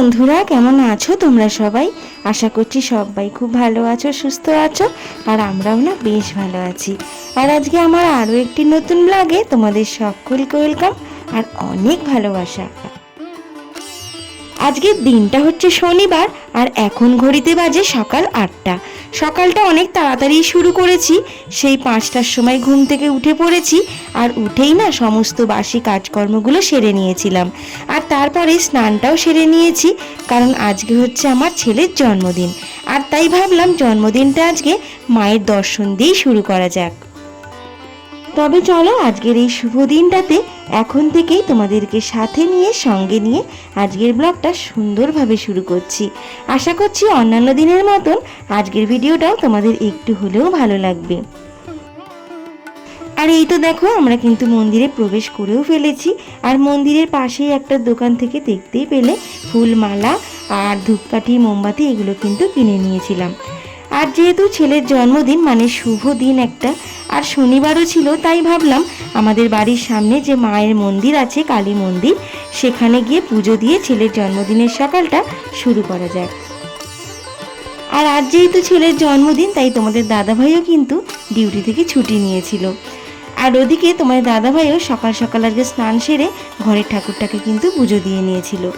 বন্ধুরা, কেমন আছো তোমরা সবাই? আশা করছি সবাই খুব ভালো আছো, সুস্থ আছো, আর আমরাও না বেশ ভালো আছি। আর আজকে আমার আরও একটি নতুন ব্লগে তোমাদের সকলকে ওয়েলকাম আর অনেক ভালোবাসা। আজকের দিনটা হচ্ছে শনিবার আর এখন ঘড়িতে বাজে সকাল আটটা। সকালটা অনেক তাড়াতাড়ি শুরু করেছি, সেই পাঁচটার সময় ঘুম থেকে উঠে পড়েছি আর উঠেই না সমস্ত বাসি কাজকর্মগুলো সেরে নিয়েছিলাম। আর তারপরে স্নানটাও সেরে নিয়েছি, কারণ আজকে হচ্ছে আমার ছেলের জন্মদিন। আর তাই ভাবলাম জন্মদিনটা আজকে মায়ের দর্শন দিয়েই শুরু করা যাক। তবে চলো আজকের এই শুভ দিনটাতে এখন থেকেই তোমাদেরকে সাথে নিয়ে, সঙ্গে নিয়ে আজকের ব্লগটা সুন্দরভাবে শুরু করছি। আশা করছি অন্যান্য দিনের মতন আজকের ভিডিওটাও তোমাদের একটু হলেও ভালো লাগবে। আর এই তো দেখো, আমরা কিন্তু মন্দিরে প্রবেশ করেও ফেলেছি। আর মন্দিরের পাশেই একটা দোকান থেকে দেখতেই পেলে ফুলমালা আর ধূপকাঠি, মোমবাতি এগুলো কিন্তু কিনে নিয়েছিলাম। আর যেহেতু ছেলের জন্মদিন মানে শুভ দিন একটা, আর শনিবারও ছিল, তাই ভাবলাম আমাদের বাড়ির সামনে যে মায়ের মন্দির আছে, কালী মন্দির, সেখানে গিয়ে পুজো দিয়ে ছেলের জন্মদিনের সকালটা শুরু করা যাক। আর আজ যেহেতু ছেলের জন্মদিন, তাই তোমাদের দাদাভাইও কিন্তু ডিউটি থেকে ছুটি নিয়েছিল। আর ওদিকে তোমাদের দাদাভাইও সকাল সকাল আজকে স্নান সেরে ঘরের ঠাকুরটাকে কিন্তু পুজো দিয়ে নিয়েছিল।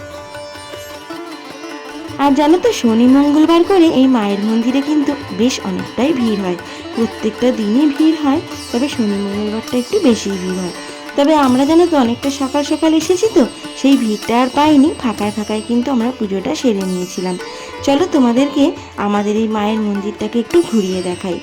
আর জানো তো, শনি মঙ্গলবার করে এই মায়ের মন্দিরে কিন্তু বেশ অনেকটাই ভিড় হয়। প্রত্যেকটা দিনই ভিড় হয়, তবে শনি মঙ্গলবারটা একটু বেশি ভিড় হয়। তবে আমরা জানো তো, অনেকটা সকাল সকাল এসেছি তো, সেই ভিড়টা আর পাইনি, ফাঁকায় ফাঁকায় কিন্তু আমরা পুজোটা সেরে নিয়েছিলাম। চলো তোমাদেরকে আমাদের এই মায়ের মন্দিরটাকে একটু ঘুরিয়ে দেখাই।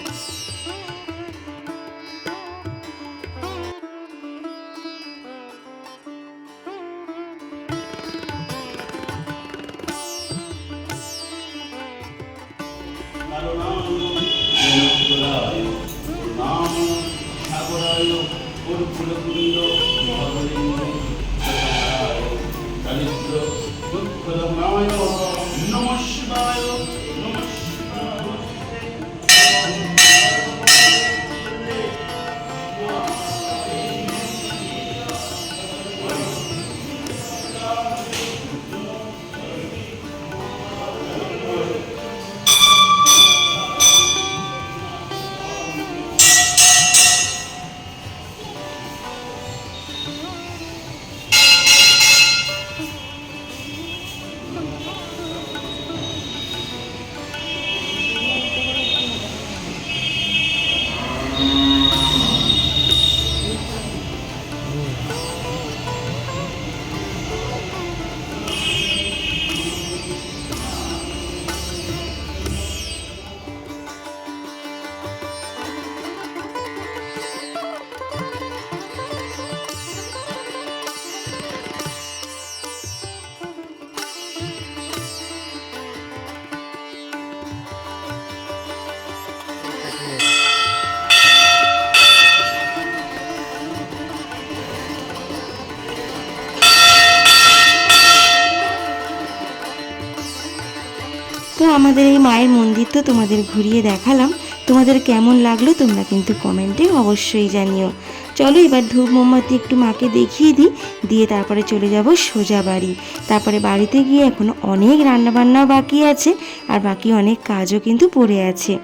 তো তোমাদের ঘুরিয়ে দেখালাম। তোমাদের কেমন লাগল তোমরা কিন্তু কমেন্টে অবশ্যই জানিও। চলো এবার ধূপ মোমবাতি একটু মাকে দেখিয়ে দিই। দিয়ে তারপরে চলে যাব সোজা বাড়ি। তারপরে বাড়িতে গিয়ে এখনও অনেক রান্নাবান্নাও বাকি আছে। আর বাকি অনেক কাজও কিন্তু পড়ে আছে।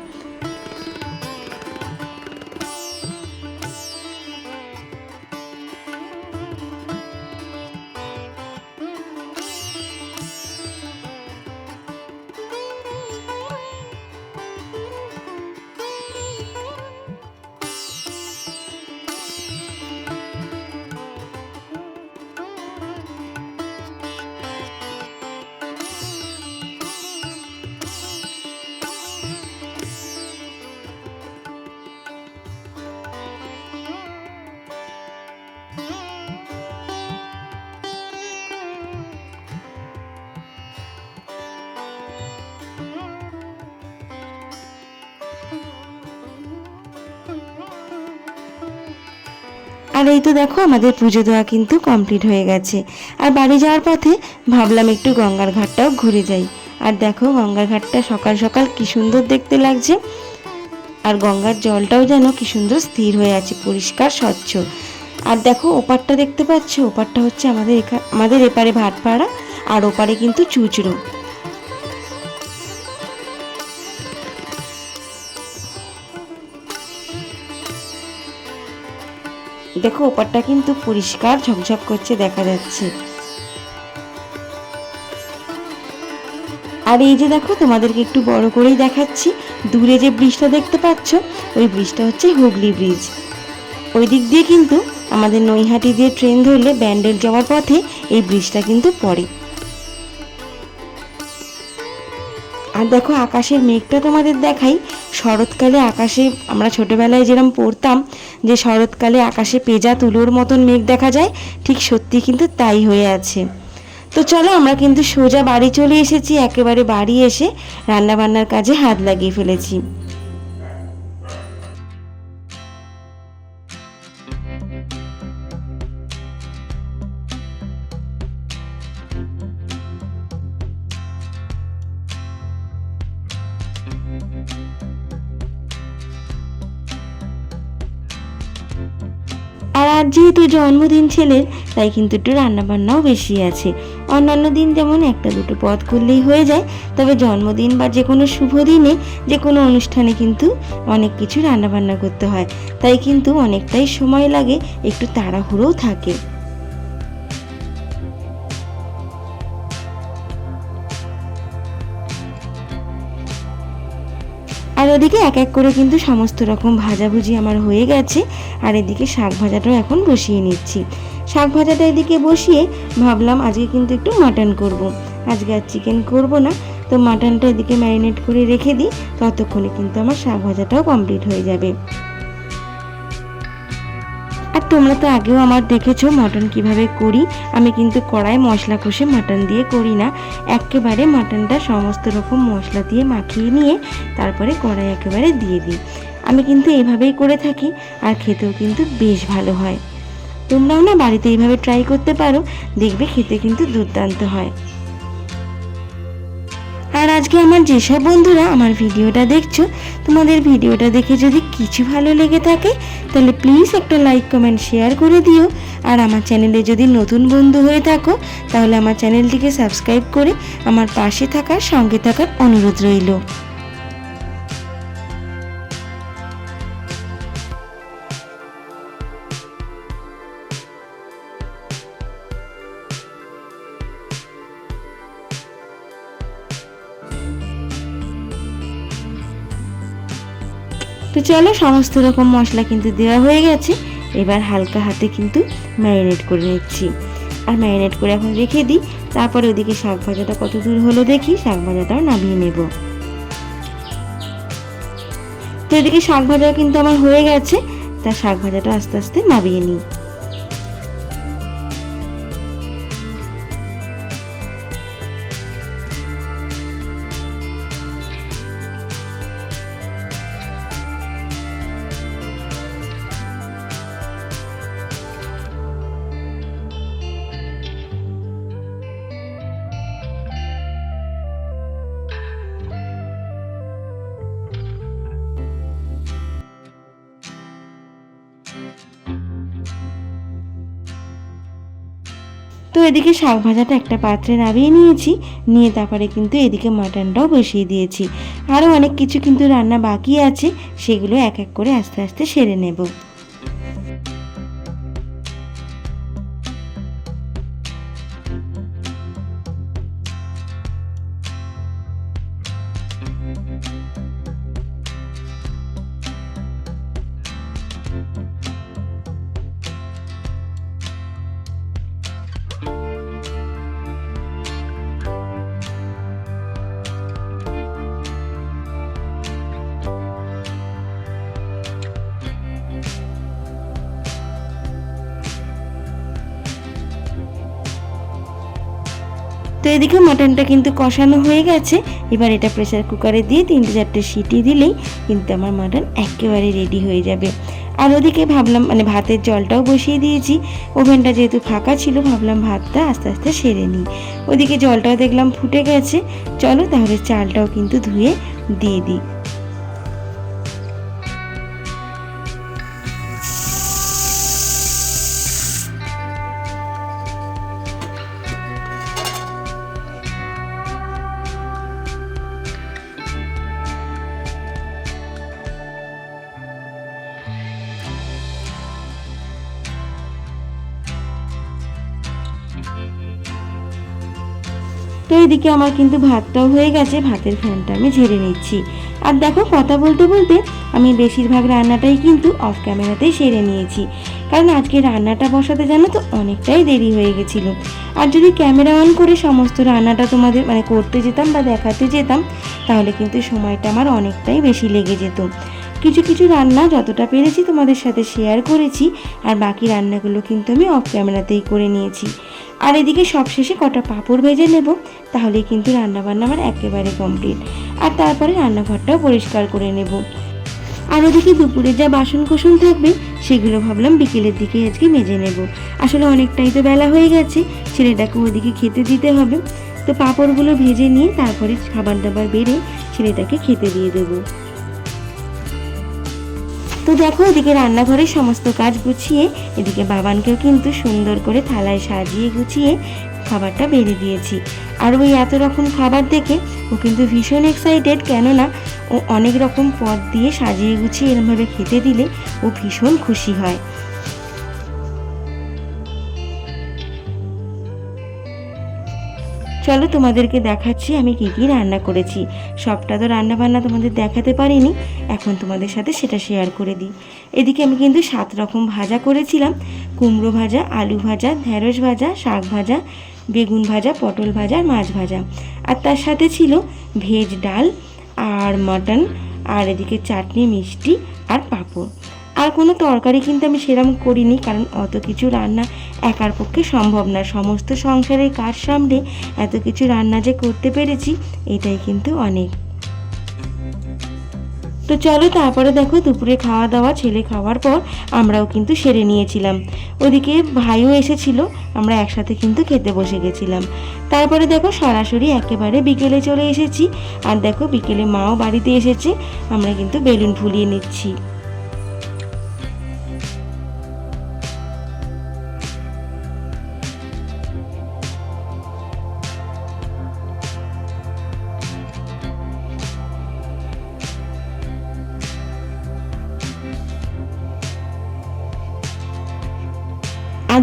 আর এই তো দেখো, আমাদের পুজো দেওয়া কিন্তু কমপ্লিট হয়ে গেছে। আর বাড়ি যাওয়ার পথে ভাবলাম একটু গঙ্গার ঘাটটাও ঘুরে যাই। আর দেখো, গঙ্গার ঘাটটা সকাল সকাল কি সুন্দর দেখতে লাগছে। আর গঙ্গার জলটাও যেন কি সুন্দর স্থির হয়ে আছে, পরিষ্কার, স্বচ্ছ। আর দেখো, ওপারটা দেখতে পাচ্ছ? ওপারটা হচ্ছে আমাদের এখা আমাদের এপারে ভাটপাড়া, আর ওপারে কিন্তু চুচড়ো। দেখো, ওপারটা কিন্তু পরিষ্কার ঝকঝক করছে, দেখা যাচ্ছে। আর এই যে দেখো, তোমাদেরকে একটু বড় করেই দেখাচ্ছি। দূরে যে ব্রিজটা দেখতে পাচ্ছ, ওই ব্রিজটা হচ্ছে হুগলি ব্রিজ। ওই দিক দিয়ে কিন্তু আমাদের নৈহাটি দিয়ে ট্রেন ধরলে ব্যান্ডেল যাওয়ার পথে এই ব্রিজটা কিন্তু পড়ে। আর দেখো আকাশের মেঘটা তোমাদের দেখাই। শরৎকালে আকাশে আমরা ছোটবেলায় যেরকম পড়তাম, যে শরৎকালে আকাশে পেজা তুলোর মতন মেঘ দেখা যায়, ঠিক সত্যি কিন্তু তাই হয়ে আছে। তো চলো আমরা কিন্তু সোজা বাড়ি চলে এসেছি, একেবারে বাড়ি এসে রান্নাবান্নার কাজে হাত লাগিয়ে ফেলেছি। আর যেহেতু জন্মদিন ছেলের, তাই কিন্তু একটু রান্নাবান্নাও বেশি আছে। অন্যান্য দিন যেমন একটা দুটো পদ করলেই হয়ে যায়, তবে জন্মদিন বা যে কোনো শুভ দিনে, যে কোনো অনুষ্ঠানে কিন্তু অনেক কিছু রান্নাবান্না করতে হয়। তাই কিন্তু অনেকটাই সময় লাগে, একটু তাড়াহুড়োও থাকে। আর ওদিকে এক এক করে কিন্তু সমস্ত রকম ভাজাভুজি আমার হয়ে গেছে, আর এদিকে শাক ভাজাটাও এখন বসিয়ে নিচ্ছি শাক ভাজাটা এদিকে বসিয়ে ভাবলাম আজকে কিন্তু একটু মাটন করব। আজকে আর চিকেন করব না, তো মাটনটা এদিকে ম্যারিনেট করে রেখে দিই, ততক্ষণে কিন্তু আমার শাক ভাজাটাও কমপ্লিট হয়ে যাবে তোমরা তো আগেও আমার দেখেছ মাটন কীভাবে করি। আমি কিন্তু কড়াই মশলা কষে মাটন দিয়ে করি না। একেবারে মাটনটা সমস্ত রকম মশলা দিয়ে মাখিয়ে নিয়ে তারপরে কড়াই একেবারে দিয়ে দিই। আমি কিন্তু এইভাবেই করে থাকি আর খেতেও কিন্তু বেশ ভালো হয়। তোমরাও না বাড়িতে এইভাবে ট্রাই করতে পারো। দেখবে খেতে কিন্তু দুর্দান্ত হয়। আর আজকে আমার যেসব বন্ধুরা আমার ভিডিওটা দেখছ, তোমাদের ভিডিওটা দেখে যদি কিছু ভালো লেগে থাকে, তাহলে প্লিজ একটা লাইক কমেন্ট শেয়ার করে দিও। আর আমার চ্যানেলে যদি নতুন বন্ধু হয়ে থাকো, তাহলে আমার চ্যানেলটিকে সাবস্ক্রাইব করে আমার পাশে থাকার সঙ্গে থাকার অনুরোধ রইল। তো চলো সমস্ত রকম মশলা কিন্তু দেওয়া হয়ে গেছে। এবার হালকা হাতে কিন্তু ম্যারিনেট করে নিচ্ছি। আর ম্যারিনেট করে এখন রেখে দিই। তারপরে ওদিকে শাক ভাজাটা কত দূর হলো দেখি, শাক ভাজাটাও নামিয়ে নেব। তো এদিকে শাক ভাজা কিন্তু আমার হয়ে গেছে। তা শাক ভাজাটা আস্তে আস্তে নামিয়ে নিই। তো এদিকে শাক ভাজাটা একটা পাত্রে নামিয়ে নিয়েছি, নিয়ে তারপরে কিন্তু এদিকে মাটনটাও বসিয়ে দিয়েছি। আরও অনেক কিছু কিন্তু রান্না বাকি আছে, সেগুলো এক এক করে আস্তে আস্তে সেরে নেব। এদিকে মাটনটা কিন্তু কষানো হয়ে গেছে। এবার এটা প্রেসার কুকারে দিয়ে তিনটে চারটে সিটি দিলেই কিন্তু আমার মাটন একেবারে রেডি হয়ে যাবে। আর ওদিকে ভাবলাম মানে ভাতের জলটাও বসিয়ে দিয়েছি। ওভেনটা যেহেতু ফাঁকা ছিল, ভাবলাম ভাতটা আস্তে আস্তে সেরে নিই। ওদিকে জলটাও দেখলাম ফুটে গেছে। চলো তাহলে চালটাও কিন্তু ধুয়ে দিয়ে দিই। এদিকে আমার কিন্তু ভাতটাও হয়ে গেছে, ভাতের ফ্যানটা আমি ঝেড়ে নিচ্ছি। আর দেখো, কথা বলতে বলতে আমি বেশিরভাগ রান্নাটাই কিন্তু অফ ক্যামেরাতেই সেরে নিয়েছি। কারণ আজকে রান্নাটা বসাতে জানো তো, অনেকটাই দেরি হয়ে গেছিল। আর যদি ক্যামেরা অন করে সমস্ত রান্নাটা তোমাদের মানে করতে যেতাম বা দেখাতে যেতাম, তাহলে কিন্তু সময়টা আমার অনেকটাই বেশি লেগে যেত। কিছু কিছু রান্না যতটা পেরেছি তোমাদের সাথে শেয়ার করেছি, আর বাকি রান্নাগুলো কিন্তু আমি অফ ক্যামেরাতেই করে নিয়েছি। আর এদিকে সবশেষে কটা পাঁপড় ভেজে নেব তাহলে কিন্তু রান্নাবান্না আমার একেবারে কমপ্লিট আর তারপরে রান্নাঘরটাও পরিষ্কার করে নেব। আর ওদিকে দুপুরে যা বাসন কোসন থাকবে, সেগুলো ভাবলাম বিকেলের দিকে আজকে মেজে নেব। আসলে অনেকটাই তো বেলা হয়ে গেছে ছেলেটাকে ওদিকে খেতে দিতে হবে। তো পাঁপড়গুলো ভেজে নিয়ে তারপরে খাবার দাবার বেড়ে ছেলেটাকে খেতে দিয়ে দেবো। তো দেখো, এদিকে রান্নাঘরের সমস্ত কাজ গুছিয়ে, এদিকে বাবানকেও কিন্তু সুন্দর করে থালায় সাজিয়ে গুছিয়ে খাবারটা বেড়ে দিয়েছি। আর ওই এত রকম খাবার দেখে ও কিন্তু ভীষণ এক্সাইটেড কেননা ও অনেক রকম পদ দিয়ে সাজিয়ে গুছিয়ে এরমভাবে খেতে দিলে ও ভীষণ খুশি হয়। চলো তোমাদেরকে দেখাচ্ছি আমি কি কি রান্না করেছি। সবটা তো রান্না বান্না তোমাদের দেখাতে পারিনি। এখন তোমাদের সাথে সেটা শেয়ার করে দিই। এদিকে আমি কিন্তু সাত রকম ভাজা করেছিলাম। কুমড়ো ভাজা, আলু ভাজা ঢ্যাঁড়স ভাজা, শাক ভাজা, বেগুন ভাজা, পটল ভাজা, আর মাছ ভাজা। আর তার সাথে ছিল ভেজ ডাল আর মটন, আর এদিকে চাটনি, মিষ্টি আর পাঁপড়। আর কোনো তরকারি কিন্তু আমি সেরম করিনি, কারণ অত কিছু রান্না একার পক্ষে সম্ভব না। সমস্ত সংসারের কাজ সামনে এত কিছু রান্না যে করতে পেরেছি, এটাই কিন্তু অনেক। তো চলো তারপরে দেখো দুপুরে খাওয়া দাওয়া ছেলে খাওয়ার পর আমরাও কিন্তু সেরে নিয়েছিলাম। ওদিকে ভাইও এসেছিল, আমরা একসাথে কিন্তু খেতে বসে গেছিলাম। তারপরে দেখো সরাসরি একেবারে বিকেলে চলে এসেছি। আর দেখো বিকেলে মাও বাড়িতে এসেছে, আমরা কিন্তু বেলুন ফুলিয়ে নিচ্ছি।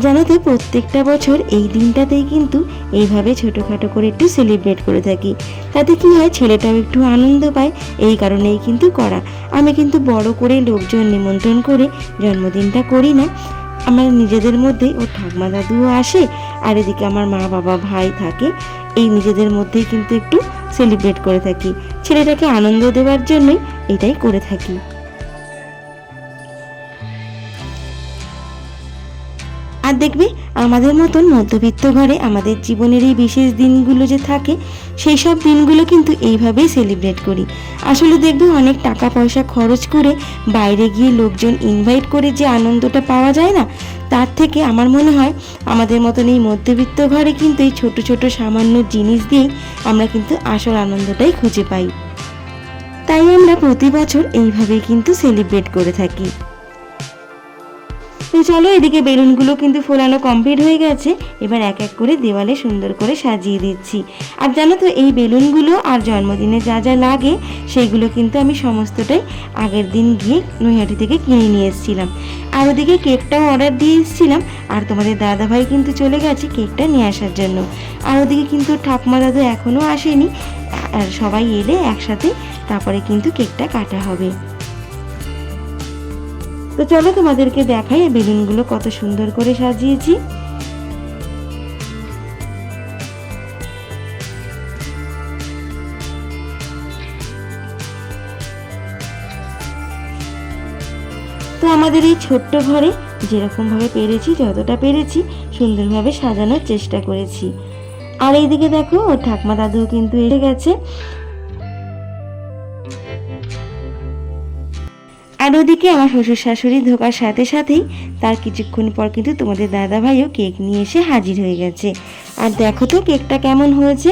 জানো তো প্রত্যেকটা বছর এই দিনটাতেই কিন্তু এইভাবে ছোটোখাটো করে একটু সেলিব্রেট করে থাকি। তাতে কি হয়, ছেলেটাও একটু আনন্দ পায়, এই কারণেই কিন্তু করা। আমি কিন্তু বড় করে লোকজন নিমন্ত্রণ করে জন্মদিনটা করি না। আমার নিজেদের মধ্যে ওর ঠাকমা দাদুও আসে, আর এদিকে আমার মা বাবা ভাই থাকে, এই নিজেদের মধ্যেই কিন্তু একটু সেলিব্রেট করে থাকি। ছেলেটাকে আনন্দ দেওয়ার জন্যই এটাই করে থাকি। আর দেখবে, আমাদের মতন মধ্যবিত্ত ঘরে আমাদের জীবনের এই বিশেষ দিনগুলো যে থাকে, সেই সব দিনগুলো কিন্তু এইভাবেই সেলিব্রেট করি। আসলে দেখবে অনেক টাকা পয়সা খরচ করে বাইরে গিয়ে লোকজন ইনভাইট করে যে আনন্দটা পাওয়া যায় না, তার থেকে আমার মনে হয় আমাদের মতন এই মধ্যবিত্ত ঘরে কিন্তু এই ছোট ছোট সামান্য জিনিস দিয়েই আমরা কিন্তু আসল আনন্দটাই খুঁজে পাই। তাই আমরা প্রতি বছর এইভাবেই কিন্তু সেলিব্রেট করে থাকি। তো চলো এদিকে বেলুনগুলো কিন্তু ফোলানো কমপ্লিট হয়ে গেছে। এবার এক এক করে দেওয়ালে সুন্দর করে সাজিয়ে দিচ্ছি। আর জানো তো, এই বেলুনগুলো আর জন্মদিনে যা যা লাগে, সেইগুলো কিন্তু আমি সমস্তটাই আগের দিন গিয়ে নৈহাটি থেকে কিনে নিয়ে এসেছিলাম। আর ওদিকে কেকটাও অর্ডার দিয়ে এসেছিলাম। আর তোমাদের দাদাভাই কিন্তু চলে গেছে কেকটা নিয়ে আসার জন্য। আর ওদিকে কিন্তু ঠাকুমা দাদু এখনও আসেনি। আর সবাই এলে একসাথে তারপরে কিন্তু কেকটা কাটা হবে। তো চলো তোমাদেরকে দেখাই এই বেলুনগুলো কত সুন্দর করে সাজিয়েছি। তো আমাদের এই ছোট্ট ঘরে যেরকমভাবে পেরেছি, যতটা পেরেছি, সুন্দরভাবে সাজানোর চেষ্টা করেছি। আর এইদিকে দেখো ঠাকমা দাদু কিন্তু এসে গেছে। আর ওদিকে আমার শ্বশুর শাশুড়ি ঢোকার সাথে সাথেই তার কিছুক্ষণ পর কিন্তু তোমাদের দাদা ভাইও কেক নিয়ে এসে হাজির হয়ে গেছে। আর দেখো তো কেকটা কেমন হয়েছে?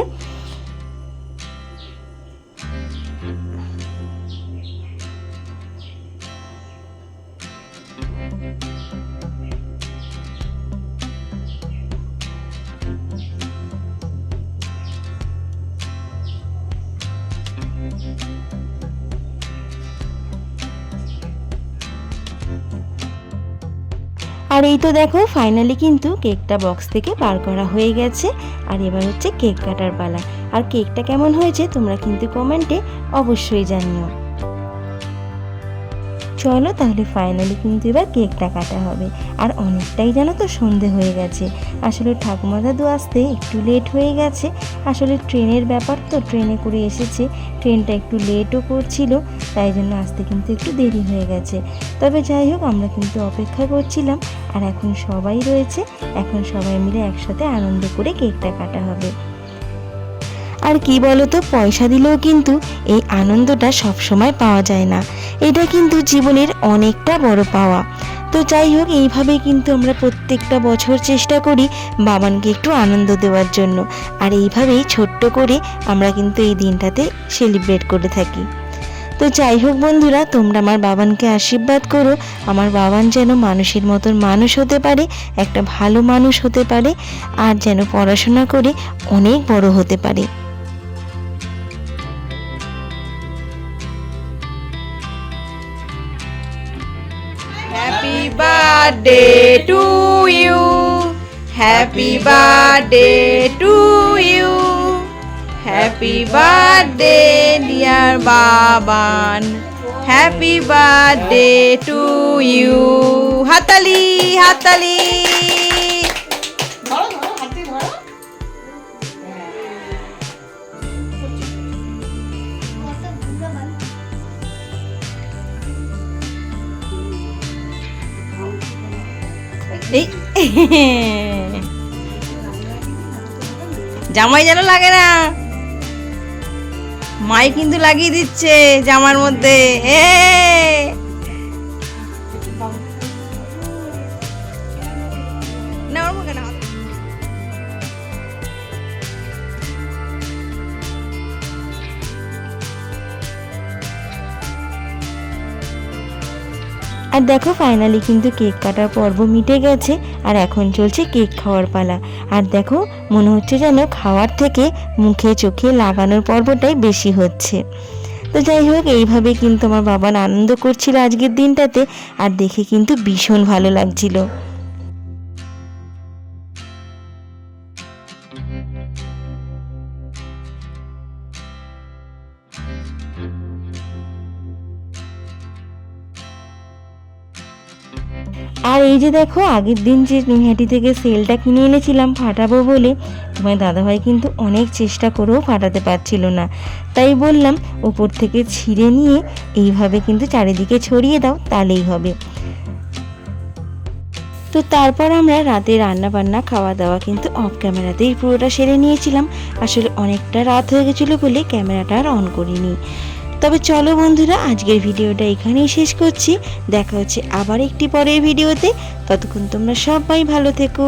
আর এই তো দেখো ফাইনালি কিন্তু কেকটা বক্স থেকে বার করা হয়ে গেছে। আর এবার হচ্ছে কেক কাটার পালা। আর কেকটা কেমন হয়েছে তোমরা কিন্তু কমেন্টে অবশ্যই জানিও। চলো তাহলে ফাইনালি কিন্তু এবার কেকটা কাটা হবে। আর অনেকটাই জানো তো সন্ধে হয়ে গেছে। আসলে ঠাকুমা দাদু আসতে একটু লেট হয়ে গেছে। আসলে ট্রেনের ব্যাপার তো, ট্রেনে করে এসেছে। ট্রেনটা একটু লেটও করছিল, তাই জন্য আসতে কিন্তু একটু দেরি হয়ে গেছে। তবে যাই হোক, আমরা কিন্তু অপেক্ষা করছিলাম। আর এখন সবাই রয়েছে। এখন সবাই মিলে একসাথে আনন্দ করে কেকটা কাটা হবে। আর কি বলতো, পয়সা দিলেও কিন্তু এই আনন্দটা সবসময় পাওয়া যায় না। এটা কিন্তু জীবনের অনেকটা বড় পাওয়া। তো যাই হোক, এইভাবে কিন্তু আমরা প্রত্যেকটা বছর চেষ্টা করি বাবানকে একটু আনন্দ দেওয়ার জন্য। আর এইভাবেই ছোট্ট করে আমরা কিন্তু এই দিনটাতে সেলিব্রেট করে থাকি। তো যাই হোক বন্ধুরা, তোমরা আমার বাবানকে আশীর্বাদ করো। আমার বাবান যেন মানুষের মতন মানুষ হতে পারে, একটা ভালো মানুষ হতে পারে, আর যেন পড়াশোনা করে অনেক বড় হতে পারে। Birthday to you. Happy birthday to you. Happy birthday, dear Baban. Happy birthday to you. Hatali, হাতালি এই জামাই যেন লাগে না। মাই কিন্তু লাগিয়ে দিচ্ছে জামার মধ্যে। এ! আর দেখো ফাইনালি কিন্তু কেক কাটার পর্ব মিটে গেছে, আর এখন চলছে কেক খাওয়ার পালা। আর দেখো, মনে হচ্ছে যেন খাওয়ার থেকে মুখে চোখে লাগানোর পর্বটাই বেশি হচ্ছে। তো যাই হোক, এইভাবে কিন্তু আমার বাবা আনন্দ করছিল আজকের দিনটাতে, আর দেখে কিন্তু ভীষণ ভালো লাগছিল। আর এই যে দেখো, আগের দিন যে নিহাটি থেকে সেলটা কিনে এনেছিলাম ফাটাবো বলে, তোমার দাদাভাই কিন্তু অনেক চেষ্টা করেও ফাটাতে পারছিল না। তাই বললাম, ওপর থেকে ছিঁড়ে নিয়ে এইভাবে কিন্তু চারিদিকে ছড়িয়ে দাও, তাহলেই হবে। তো তারপর আমরা রাতে রান্না বান্না খাওয়া দাওয়া কিন্তু অফ ক্যামেরাতেই পুরোটা সেরে নিয়েছিলাম। আসলে অনেকটা রাত হয়ে গেছিল বলে ক্যামেরাটা আর অন করিনি। তবে চলো বন্ধুরা, আজকের ভিডিওটা এখানেই শেষ করছি। দেখা হচ্ছে আবার একটি পরের ভিডিওতে। ততক্ষণ তোমরা সবাই ভালো থেকো।